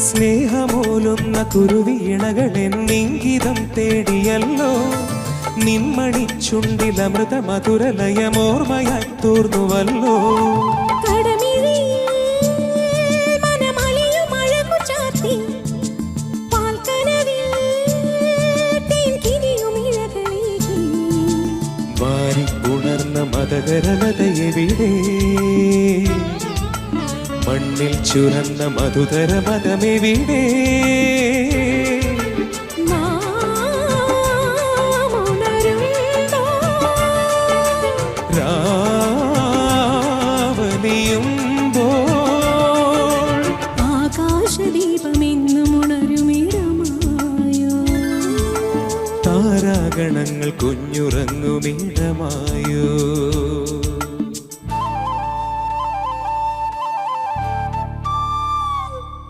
സ്നേഹമൂലുന്ന കുരുവീണകളെന്നിംഗിതം തേടിയല്ലോ. നിന്മണിച്ചുണ്ടിൽ അമൃത മധുരലയമോർമ്മയായി തോർന്നുവല്ലോ കടമിഴിയിൽ മനമലിയും മണ്ണിൽ ചുരന്ന മധുതര മതമെവിടെ താരാഗണങ്ങൾ കുഞ്ഞുറങ്ങുമിടമായോ?